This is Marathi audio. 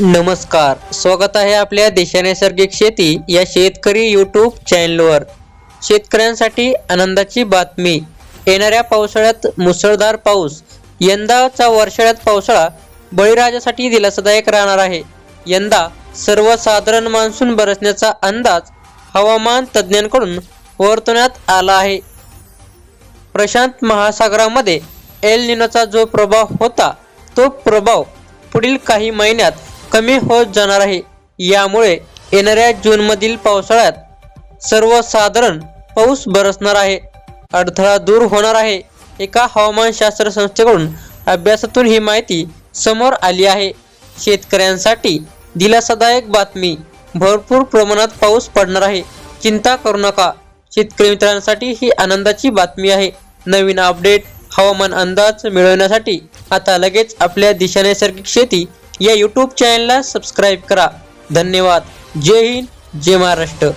नमस्कार. स्वागत आहे आपल्या देशा नैसर्गिक शेती या शेतकरी यूट्यूब चॅनलवर शेतकऱ्यांसाठी आनंदाची बातमी. येणाऱ्या पावसाळ्यात मुसळधार पाऊस यंदाचा वर्षाळ्यात पावसाळा बळीराजासाठी दिलासादायक राहणार आहे. यंदा सर्वसाधारण मान्सून बरसण्याचा अंदाज हवामान तज्ज्ञांकडून वर्तवण्यात आला आहे. प्रशांत महासागरामध्ये एल निनोचा जो प्रभाव होता तो प्रभाव पुढील काही महिन्यात कमी होत जाणार आहे. यामुळे येणाऱ्या जूनमधील पावसाळ्यात सर्वसाधारण पाऊस बरसणार आहे. अडथळा दूर होणार आहे. एका हवामानशास्त्र संस्थेकडून अभ्यासातून ही माहिती समोर आली आहे. शेतकऱ्यांसाठी दिलासादायक बातमी. भरपूर प्रमाणात पाऊस पडणार आहे. चिंता करू नका. शेतकरी मित्रांसाठी ही आनंदाची बातमी आहे. नवीन अपडेट हवामान अंदाज मिळवण्यासाठी आता लगेच आपल्या दिशा नैसर्गिक शेती या यूट्यूब चॅनलला सबस्क्राईब करा. धन्यवाद. जय हिंद जय महाराष्ट्र.